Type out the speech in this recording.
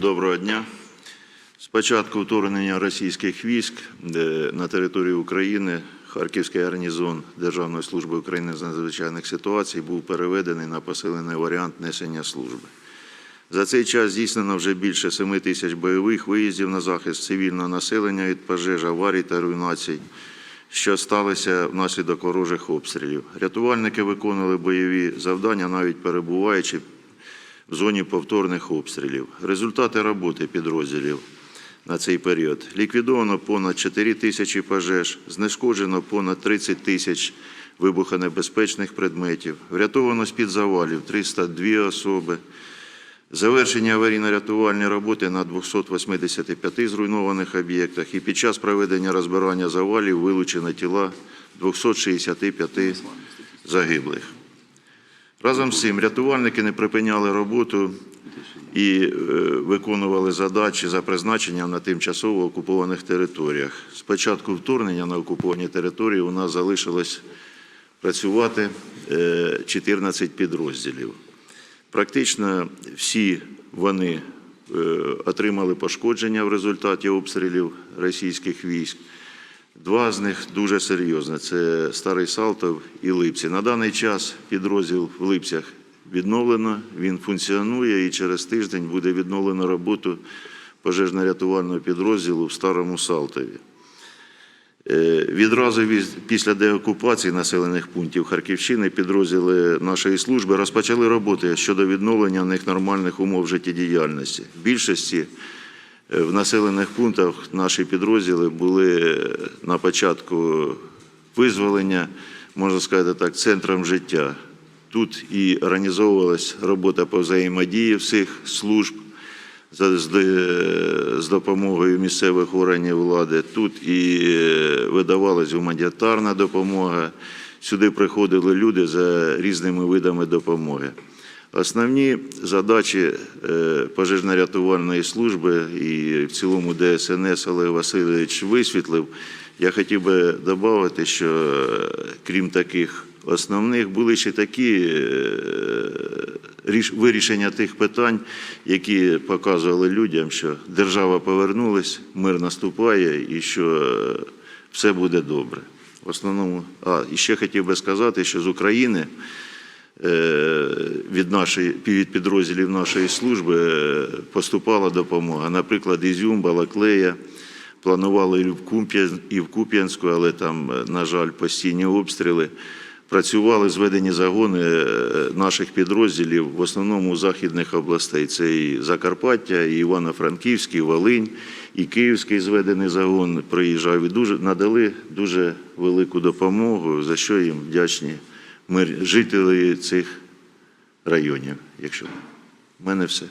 Доброго дня. З початку вторгнення російських військ на територію України Харківський гарнізон Державної служби України з надзвичайних ситуацій був переведений на посилений варіант несення служби. За цей час здійснено вже більше 7 тисяч бойових виїздів на захист цивільного населення від пожеж, аварій та руйнацій, що сталися внаслідок ворожих обстрілів. Рятувальники виконували бойові завдання, навіть перебуваючи в зоні повторних обстрілів. Результати роботи підрозділів на цей період. Ліквідовано понад 4 тисячі пожеж, знешкоджено понад 30 тисяч вибухонебезпечних предметів, врятовано з-під завалів 302 особи, Завершення аварійно-рятувальні роботи на 285 зруйнованих об'єктах і під час проведення розбирання завалів вилучено тіла 265 загиблих. Разом з цим рятувальники не припиняли роботу і е, виконували задачі за призначенням на тимчасово окупованих територіях. З початку вторгнення на окуповані території у нас залишилось працювати е, 14 підрозділів. Практично всі вони е, отримали пошкодження в результаті обстрілів російських військ. Два з них дуже серйозні це Старий Салтов і Липці. На даний час підрозділ в Липцях відновлено, він функціонує і через тиждень буде відновлено роботу пожежно-рятувального підрозділу в Старому Салтові. Е, Відразу після деокупації населених пунктів Харківщини підрозділи нашої служби розпочали роботи щодо відновлення них нормальних умов життєдіяльності. Більшості в населених пунктах наші підрозділи були е, на початку визволення, можна сказати так, центром життя. Тут і організовувалась робота по взаємодії всіх служб з допомогою місцевих органів влади. Тут і е, видавалась гуманітарна допомога. Сюди приходили люди за різними видами допомоги. Основні задачі е, пожежно-рятувальної служби і в цілому ДСНС Олег Васильович висвітлив. Я хотів би додати, що е, крім таких основних, були ще такі е, вирішення тих питань, які показували людям, що держава повернулась, мир наступає і що все буде добре. В основному, а і ще хотів би сказати, що з України від нашої від підрозділів нашої служби е, поступала допомога. Наприклад, Ізюм, Балаклея. Планували і в Куп'янську, але там, е, на жаль, постійні обстріли. Працювали зведені загони е, наших підрозділів в основному західних областей. Це і Закарпаття, і Івано-Франківський, Волинь, і Київський зведений загон приїжджав і дуже надали дуже велику допомогу, за що їм вдячні жителі цих районів. Якщо в мене все.